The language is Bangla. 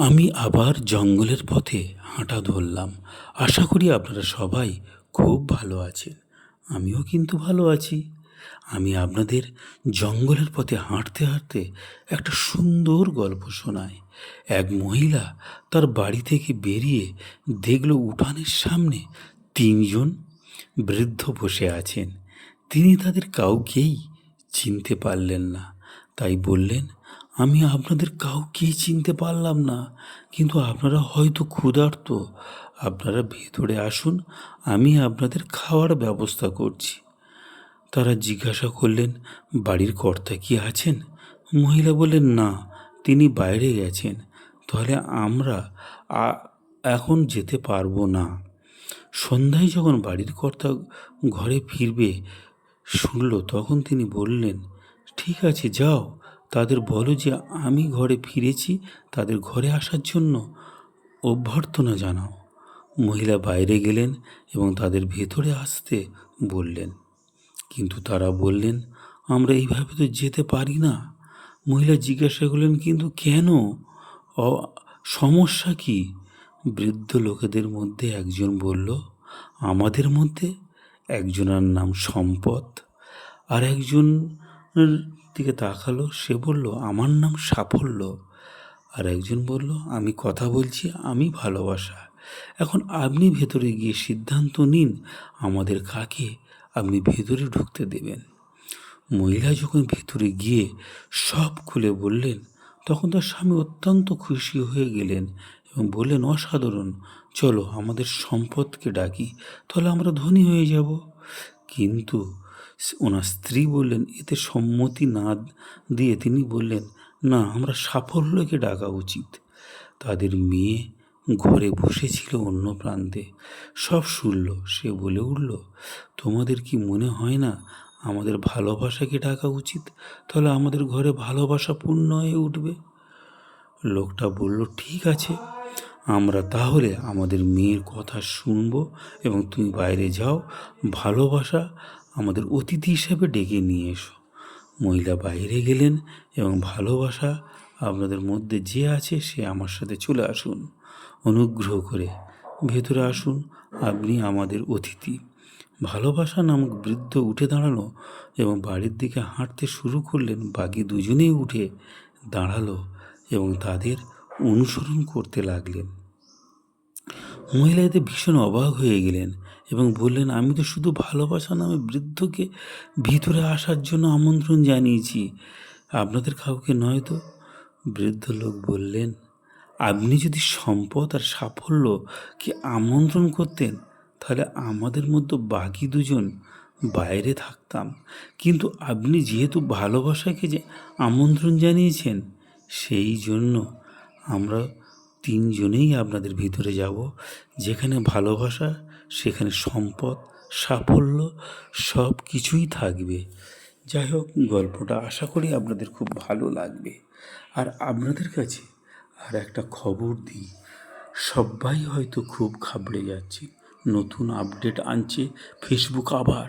আমি আবার জঙ্গলের পথে হাঁটা ধরলাম। আশা করি আপনারা সবাই খুব ভালো আছেন। আমিও কিন্তু ভালো আছি। আমি আপনাদের জঙ্গলের পথে হাঁটতে হাঁটতে একটা সুন্দর গল্প শোনাই। এক মহিলা তার বাড়ি থেকে বেরিয়ে দেখল উঠানের সামনে তিনজন বৃদ্ধ বসে আছেন। তিনি তাদের কাউকেই চিনতে পারলেন না। তাই বললেন আমি আপনাদের কাউকেই চিনতে পারলাম না, কিন্তু আপনারা হয়তো ক্ষুধার্ত। আপনারা ভেতরে আসুন, আমি আপনাদের খাওয়ার ব্যবস্থা করছি। তারা জিজ্ঞাসা করলেন, বাড়ির কর্তা কি আছেন? মহিলা বললেন, না, তিনি বাইরে গেছেন। তাহলে আমরা এখন যেতে পারব না। সন্ধ্যায় যখন বাড়ির কর্তা ঘরে ফিরবে, শুনল, তখন তিনি বললেন, ঠিক আছে, যাও। তাদের বলো যে আমি ঘরে ফিরেছি তাদের ঘরে আসার জন্য অভ্যর্থনা জানাও। মহিলা বাইরে গেলেন এবং তাদের ভেতরে আসতে বললেন। কিন্তু তারা বললেন, আমরা এইভাবে তো যেতে পারি না। মহিলা জিজ্ঞাসা করলেন, কিন্তু কেন? সমস্যা কি? বৃদ্ধ লোকেদের মধ্যে একজন বলল, আমাদের মধ্যে একজনের নাম সম্পদ আর একজন দিকে তাকালো, সে বলল, আমার নাম সাফল্য। আর একজন বলল, আমি কথা বলছি, আমি ভালোবাসা। এখন আপনি ভেতরে গিয়ে সিদ্ধান্ত নিন, আমাদের কাকে আপনি ভেতরে ঢুকতে দেবেন। মহিলা যখন ভেতরে গিয়ে সব খুলে বললেন, তখন তার স্বামী অত্যন্ত খুশি হয়ে গেলেন এবং বললেন, অসাধারণ, চলো আমাদের সম্পদকে ডাকি, তাহলে আমরা ধনী হয়ে যাব। কিন্তু ওনার স্ত্রী বললেন, এতে সম্মতি না দিয়ে তিনি বললেন, না, আমরা সাফল্যকে ডাকা উচিত। তাদের মেয়ে ঘরে বসেছিল অন্য প্রান্তে। সব শুনল, সে বলে উঠল, তোমাদের কি মনে হয় না, আমাদের ভালোবাসাকে ডাকা উচিত? তাহলে আমাদের ঘরে ভালোবাসা পূর্ণ হয়ে উঠবে? লোকটা বলল, ঠিক আছে, আমরা তাহলে আমাদের মেয়ের কথা শুনব এবং তুমি বাইরে যাও, ভালোবাসা আমাদের অতিথি হিসেবে ডেকে নিয়ে এসো। মহিলা বাইরে গেলেন এবং ভালোবাসা আপনাদের মধ্যে যে আছে সে আমার সাথে চলে আসুন। অনুগ্রহ করে ভেতরে আসুন, আপনি আমাদের অতিথি। ভালোবাসা নামক বৃদ্ধ উঠে দাঁড়াল এবং বাড়ির দিকে হাঁটতে শুরু করলেন। বাকি দুজনেই উঠে দাঁড়াল এবং তাদের অনুসরণ করতে লাগলেন। মহিলা এতে ভীষণ অবাক হয়ে গেলেন এবং বললেন, আমি তো শুধু ভালোবাসা নামে বৃদ্ধকে ভিতরে আসার জন্য আমন্ত্রণ জানিয়েছি। আপনাদের কাউকে নয় তো? বৃদ্ধ লোক বললেন, আপনি যদি সম্পদ আর সাফল্যকে আমন্ত্রণ করতেন, তাহলে আমাদের মধ্যে বাকি দুজন বাইরে থাকতাম। কিন্তু আপনি যেহেতু ভালোবাসাকে যে আমন্ত্রণ জানিয়েছেন, সেই জন্য আমরা তিনজনেই আপনাদের ভিতরে যাব। যেখানে ভালোবাসা, সেখানে সম্পদ, সাফল্য সব কিছুই থাকবে। যাই হোক, গল্পটা আশা করি আপনাদের খুব ভালো লাগবে। আর আপনাদের কাছে আর একটা খবর দিই। সবাই হয়তো খুব ঘাবড়ে যাচ্ছে। নতুন আপডেট আনছে ফেসবুক আবার।